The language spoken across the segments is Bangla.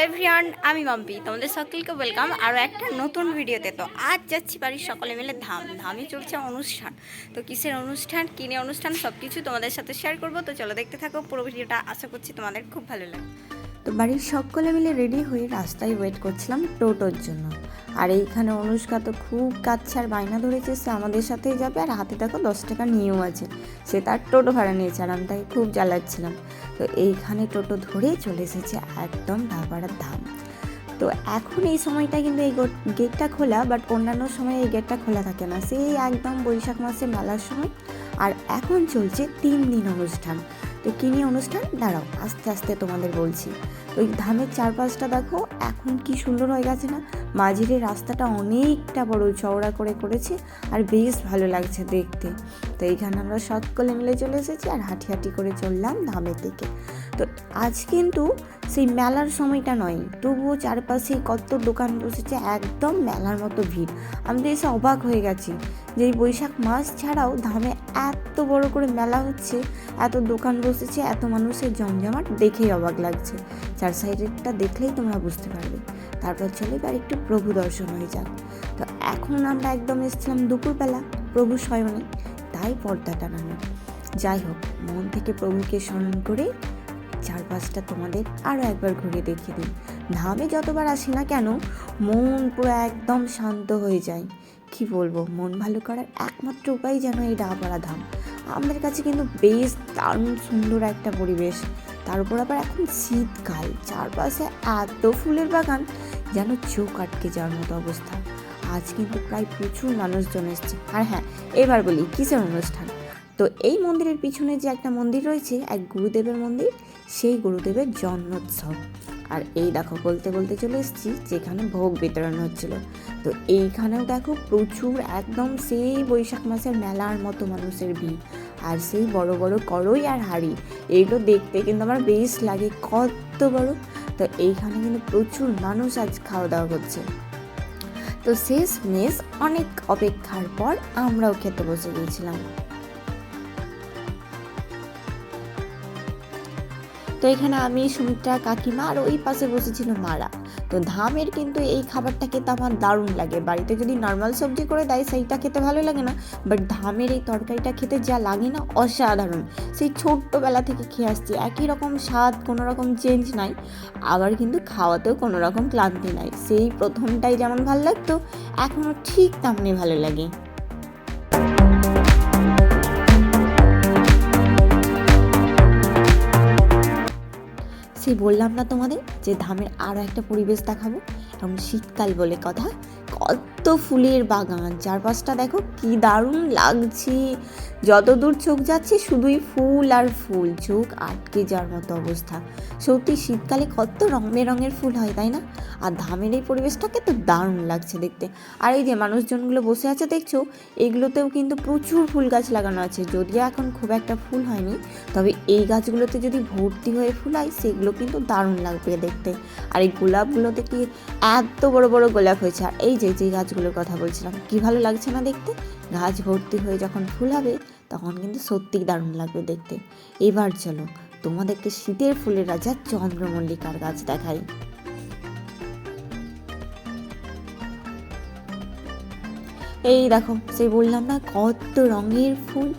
হ্যালো এভরিওয়ান আমি মাম্পি তোমাদের সকলকে ওয়েলকাম আরও একটা নতুন ভিডিওতে তো আজ যাচ্ছি বাড়ির সকলে মিলে ধাম। ধামে চলছে অনুষ্ঠান। তো কিসের অনুষ্ঠান কিনে অনুষ্ঠান সব কিছু তোমাদের সাথে শেয়ার করব। তো চলো দেখতে থাকো, পুরো ভিডিওটা আশা করছি তোমাদের খুব ভালো লাগবে। তো বাড়ির সকলে মিলে রেডি হয়ে রাস্তায় ওয়েট করছিলাম টোটোর জন্য। আর এইখানে অনুষ্কা তো খুব কাচ্ছার বায়না ধরেছে, সে আমাদের সাথেই যাবে। আর হাতে দেখো দশ টাকা নিয়েও আছে। সে তার টোটো ভাড়া নিয়েছে আর আমি তাকে খুব জ্বালাচ্ছিলাম। তো এইখানে টোটো ধরে চলে এসেছে একদম ধাপাড়ার ধাম। তো এখন এই সময়টা কিন্তু এই গেটটা খোলা বাট অন্যান্য সময় এই গেটটা খোলা থাকে না। সেই একদম বৈশাখ মাসে মেলার সময়। আর এখন চলছে তিন দিন অনুষ্ঠান। তো কী নিয়ে অনুষ্ঠান? দাঁড়াও, আস্তে আস্তে তোমাদের বলছি। ওই ধামের চারপাশটা দেখো, এখন কি সুন্দর হয়ে গেছে না? মাঝিরে রাস্তাটা অনেকটা বড়, চওড়া করে করেছে আর বেশ ভালো লাগছে দেখতে। তো এইখানে আমরা সকলে মিলে চলে এসেছি আর হাঁটি হাঁটি করে চললাম ধামের দিকে। তো আজ কিন্তু সেই মেলার সময়টা নয়, তবুও চারপাশে কত দোকান বসেছে, একদম মেলার মতো ভিড়। আমি তো এসে অবাক হয়ে গেছি যে বৈশাখ মাস ছাড়াও ধামে এত বড় করে মেলা হচ্ছে, এত দোকান বসেছে, এত মানুষের জমজমাট দেখেই অবাক লাগছে। চার সাইডেরটা দেখলেই তোমরা বুঝতে পারবে। তারপর চলে এবার একটু প্রভু দর্শন হয়ে যাক। তো এখন আমরা একদম এসেছিলাম দুপুরবেলা, প্রভু শয়নে, তাই পর্দা টানানো। যাই হোক, মন থেকে প্রভুকে স্মরণ করে চারপাশটা তোমাদের আরও একবার ঘুরে দেখিয়ে দিই। ধামে যতবার আসি না কেন, মন পুরো একদম শান্ত হয়ে যায়। কি বলব, মন ভালো করার একমাত্র উপায় যেন এই ডাপাড়া ধাম। আমাদের কাছে কিন্তু বেশ দারুণ সুন্দর একটা পরিবেশ। তার উপর আবার এখন শীতকাল। চারপাশে এত ফুলের বাগান যেন চোখ আটকে যাওয়ার মতো অবস্থা। আজ কিন্তু প্রায় প্রচুর মানুষজন এসছে। আর হ্যাঁ এবার বলি, কিসের অনুষ্ঠান? তো এই মন্দিরের পিছনে যে একটা মন্দির রয়েছে, এক গুরুদেবের মন্দির, সেই গুরুদেবের জন্মোৎসব। আর এই দেখো বলতে বলতে চলে এসেছি, যেখানে ভোগ বিতরণ হচ্ছিল। তো এইখানেও দেখো প্রচুর একদম সেই বৈশাখ মাসের মেলার মতো মানুষের ভিড়। আর সেই বড় বড় কড়ই আর হাড়ি এইগুলো দেখতে কিন্তু আমার বেশ লাগে, কত বড়। তো এইখানে কিন্তু প্রচুর মানুষ আজ খাওয়া দাওয়া করছে। তো শেষ মেশ অনেক অপেক্ষার পর আমরাও খেতে বসে গিয়েছিলাম। তো এখানে আমি, সুমিত্রা, কাকিমা আর ওই পাশে বসেছিল মারা। তো ধামের কিন্তু এই খাবারটা খেতে আমার দারুণ লাগে। বাড়িতে যদি নর্মাল সবজি করে দেয়, সেইটা খেতে ভালো লাগে না। বাট ধামের এই তরকারিটা খেতে যা লাগে না, অসাধারণ। সেই ছোট্টবেলা থেকে খেয়ে আসছি। একই রকম স্বাদ, কোনো রকম চেঞ্জ নাই। আবার কিন্তু খাওয়াতেও কোনো রকম ক্লান্তি নাই। সেই প্রথমটাই যেমন ভালো লাগতো এখনও ঠিক তেমনি ভালো লাগে। সেই বললাম না তোমাদের যে ধামের আরও একটা পরিবেশ দেখাবো এবং শীতকাল বলে কথা কত ফুলের বাগান, চারপাশটা দেখো কি দারুণ লাগছে। যত দূর চোখ যাচ্ছে শুধুই ফুল আর ফুল, চোখ আটকে যাওয়ার মতো অবস্থা। সত্যি শীতকালে কত রং বেরঙের ফুল হয়, তাই না? আর ধামের এই পরিবেশটাকে তো দারুণ লাগছে দেখতে। আর এই যে মানুষজনগুলো বসে আছে, দেখছ, এগুলোতেও কিন্তু প্রচুর ফুল গাছ লাগানো আছে। যদিও এখন খুব একটা ফুল হয়নি, তবে এই গাছগুলোতে যদি ভর্তি হয়ে ফুল হয়, সেগুলো কিন্তু দারুণ লাগবে দেখতে। আর এই গোলাপগুলোতে কি এত বড় বড় গোলাপ হয়েছে। আর এই যে যে গাছগুলোর কথা বলছিলাম, কি ভালো লাগছে না দেখতে? গাছ ভর্তি হয়ে যখন ফুল হবে, তখন কিন্তু সত্যিই দারুণ লাগবে দেখতে। এবার চলো, তোমাদেরকে শীতের ফুলের রাজা চন্দ্রমল্লিকার গাছ দেখাই। এই দেখো, সেই বললাম না, কত রঙের ফুল।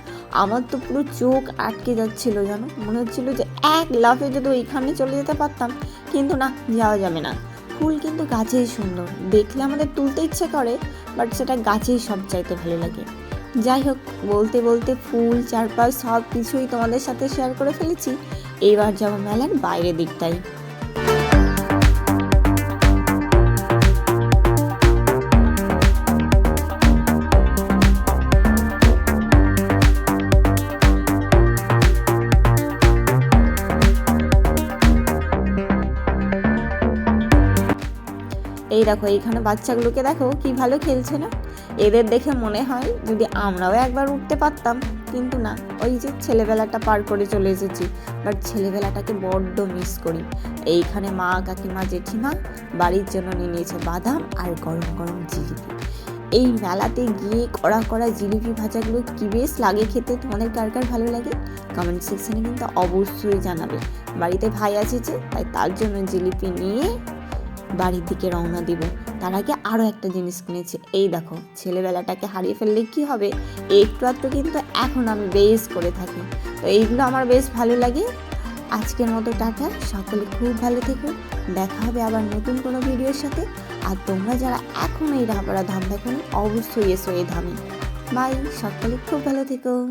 আমার তো পুরো চোখ আটকে যাচ্ছিল, জানো? মনে হচ্ছিল যে এক লাফে যদি ওইখানে চলে যেতে পারতাম, কিন্তু না, যাওয়া যাবে না। ফুল কিন্তু গাছেই সুন্দর। দেখলে আমাদের তুলতে ইচ্ছে করে বাট সেটা গাছেই সব চাইতে ভালো লাগে। যাই হোক, বলতে বলতে ফুল, চারপাশ সব কিছুই তোমাদের সাথে শেয়ার করে ফেলেছি। এইবার যাব মেলার বাইরের দিকটাই এই দেখো, এইখানে বাচ্চাগুলোকে দেখো, কি ভালো খেলছে না? এদের দেখে মনে হয় যদি আমরাও একবার উঠতে পারতাম, কিন্তু না, ওই যে ছেলেবেলাটা পার করে চলে এসেছি বাট ছেলেবেলাটাকে বড্ড মিস করি। এইখানে মা, কাকিমা, জেঠিমা বাড়ির জন্য নিয়ে নিয়েছে বাদাম আর গরম গরম জিলিপি। এই মেলাতে গিয়ে কড়া কড়া জিলিপি ভাজাগুলো কী বেশ লাগে খেতে, তোমাদের কার কার ভালো লাগে? কমেন্ট সেকশানে কিন্তু অবশ্যই জানাবে। বাড়িতে ভাই আছে যে, তাই তার জন্য জিলিপি নিয়ে বাড়ির দিকে রওনা দিব। তার আগে আরও একটা জিনিস কিনেছি এই দেখো, ছেলেবেলাটাকে হারিয়ে ফেললে কি হবে? একটু আধটু কিন্তু এখন আমি বেশ করে থাকি। তো এইগুলো আমার বেশ ভালো লাগে। আজকের মতো টাটা। সকলে খুব ভালো থেকো। দেখা হবে আবার নতুন কোনো ভিডিওর সাথে। আর তোমরা যারা এখন এই রাহাপাড়া ধাম দেখো অবশ্যই এসো এই ধামে। বাই। সকলে খুব ভালো থেকো।